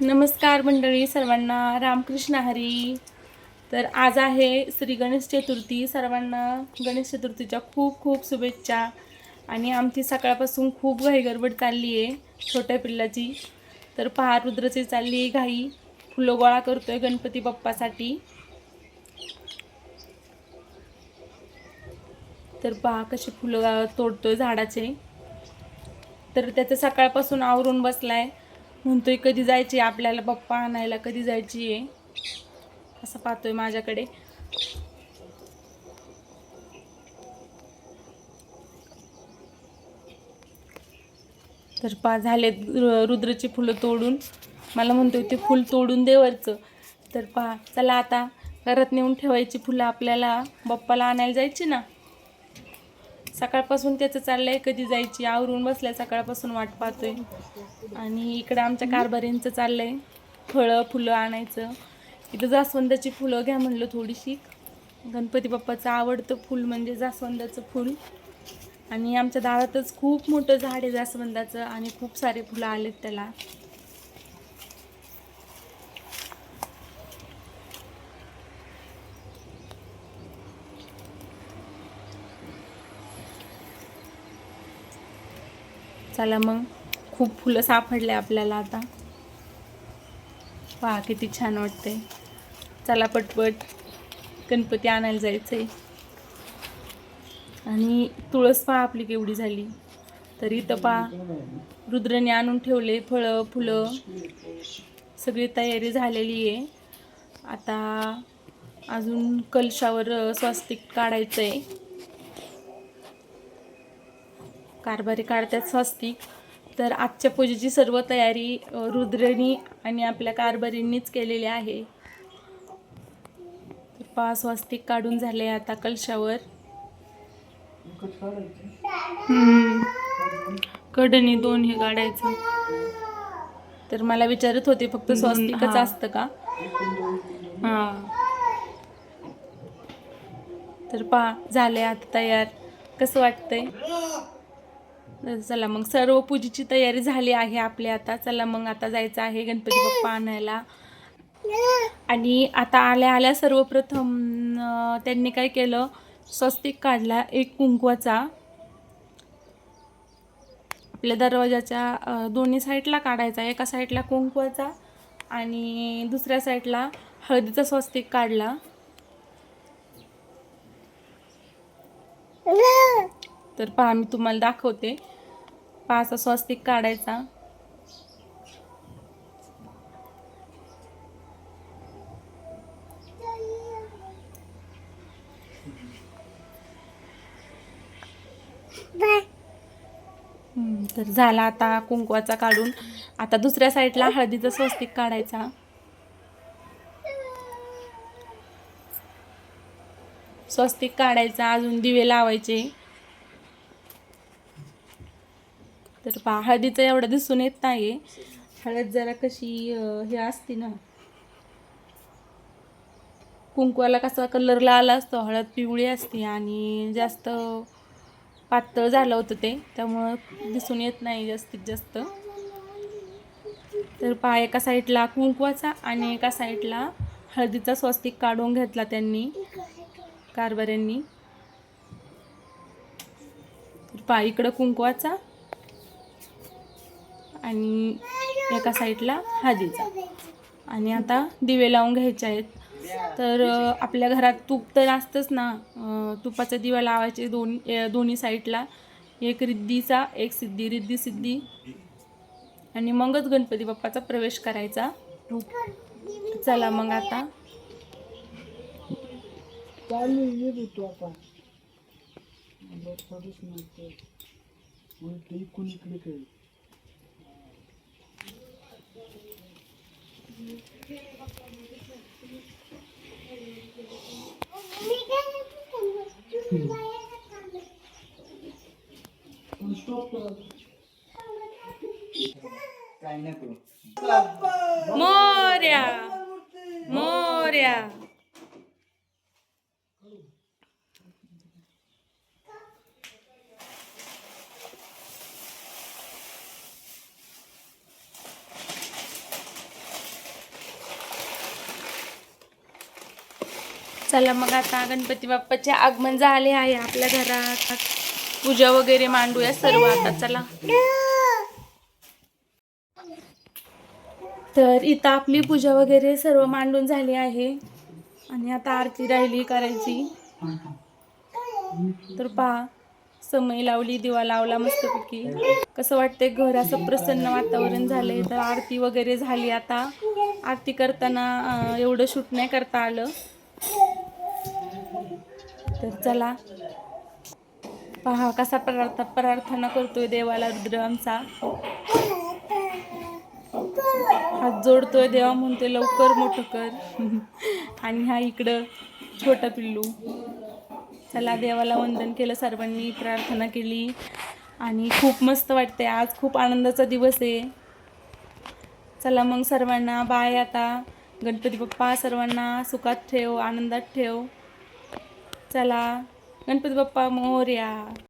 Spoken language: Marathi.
नमस्कार मंडळी सर्वांना रामकृष्ण हरी. तर आज आहे श्री गणेश चतुर्थी. सर्वांना गणेश चतुर्थीच्या खूप खूप शुभेच्छा. आणि आमची सकाळपासून खूप घाई गडबड चालली आहे छोट्या पिल्लाची. तर पहा रुद्रची चालली आहे घाई. फुलं गोळा करतो आहे गणपती बाप्पासाठी. तर पहा कशी फुलं तोडतो तोडतोय झाडाचे. तर त्याचं सकाळपासून आवरून बसला आहे म्हणतोय कधी जायची आपल्याला पप्पा आणायला कधी जायची आहे? असं पाहतोय माझ्याकडे. तर पा झाले रुद्रची फुलं तोडून. मला म्हणतोय ते फुल तोडून देवरचं तर पहा चला आता घरात नेऊन ठेवायची फुलं आपल्याला. बाप्पाला आणायला जायची ना? सकाळपासून त्याचं चाललं आहे कधी जायची आवरून बसल्या सकाळपासून वाट पाहतोय. आणि इकडं आमच्या कारभारींचं चाललं आहे फळं फुलं आणायचं. इथं जास्वंदाची फुलं घ्या म्हणलं थोडीशी. गणपती बाप्पाचं आवडतं फुल म्हणजे जास्वंदाचं फुल. आणि आमच्या दारातच खूप मोठं झाड आहे जास्वंदाचं आणि खूप सारे फुलं आलेत त्याला. चला मग. खूप फुलं सापडले आपल्याला आता. पहा किती छान वाटते चला पटपट गणपती आणायला जायचंय. आणि तुळस पहा आपली केवढी झाली. तरी इथं पहा रुद्रने आणून ठेवले फळं फुलं. सगळी तयारी झालेली आहे. आता अजून कलशावर स्वस्तिक काढायचं आहे कारभारी काढतात स्वस्तिक. तर आजच्या पूजेची सर्व तयारी रुद्रनी आणि आपल्या कारभारींनीच केलेली आहे. तर पहा स्वस्तिक काढून झाले आता कलशावर. कडनी दोन हे काढायचं. तर मला विचारत होते फक्त स्वस्तिकच असतं का? हां. तर पहा झाले आता तयार. कसं वाटतंय? चला मग सर्व पूजेची तयारी झाली आहे आपली आता. चला मग आता जायचं आहे गणपती बाप्पा आणायला. आणि आता आल्या आल्या सर्वप्रथम त्यांनी काय केलं? स्वस्तिक काढला एक कुंकवाचा. आपल्या दरवाजाच्या दोन्ही साईडला काढायचा. एका साईडला कुंकवाचा आणि दुसऱ्या साईडला हळदीचा स्वस्तिक काढला. तर पहा मी तुम्हाला दाखवते. पाच असा स्वस्तिक काढायचा. तर झाला आता कुंकवाचा काढून. आता दुसऱ्या साईडला हळदीचा स्वस्तिक काढायचा. स्वस्तिक काढायचा अजून दिवे लावायचे. तर पहा हळदीचं एवढं दिसून येत नाही हळद जरा कशी हे असते ना. कुंकवाला कसा कलर लाल असतो हळद पिवळी असते आणि जास्त पातळ झालं होतं ते त्यामुळं दिसून येत नाही जास्तीत जास्त. तर पहा एका साईडला कुंकवाचा आणि एका साईडला हळदीचा स्वस्तिक काढून घेतला त्यांनी कारभाऱ्यांनी. तर पहा इकडं कुंकवाचा आणि एका साईडला हाजीचा. आणि आता दिवे लावून घ्यायचे आहेत. तर आपल्या घरात तूप तर असतंच ना. तुपाचा दिवा लावायचे दोन दोन्ही साईडला. एक रिद्धीचा एक सिद्धी रिद्धी सिद्धी. आणि मगच गणपती बाप्पाचा प्रवेश करायचा. चला मग आता. चालू आपण. काय नको मोर्या मोर्या. चला मग आता गणपती बाप्पाचे आगमन झाले आहे आपल्या घरात. पूजा वगैरे मांडूया सर्व आता चला. तर इथं आपली पूजा वगैरे सर्व मांडून झाली आहे. आणि आता आरती राहिली करायची. तर पहा समय लावली दिवा लावला मस्तपैकी. कसं वाटतंय घर? असं प्रसन्न वातावरण झालंय. तर आरती वगैरे झाली आता. आरती करताना एवढं शूट नाही करता आलं. तर चला. पहा कसा प्रार्थ प्रार्थना करतोय देवाला रुद्र आमचा. हात जोडतोय देवा म्हणतोय लवकर मोठं कर. आणि हा इकडं छोटा पिल्लू. चला देवाला वंदन केलं सर्वांनी प्रार्थना केली. आणि खूप मस्त वाटते आज. खूप आनंदाचा दिवस आहे. चला मग सर्वांना बाय आता. गणपती बाप्पा सर्वांना सुखात ठेव आनंदात ठेव. चला गणपती बाप्पा मोर्या.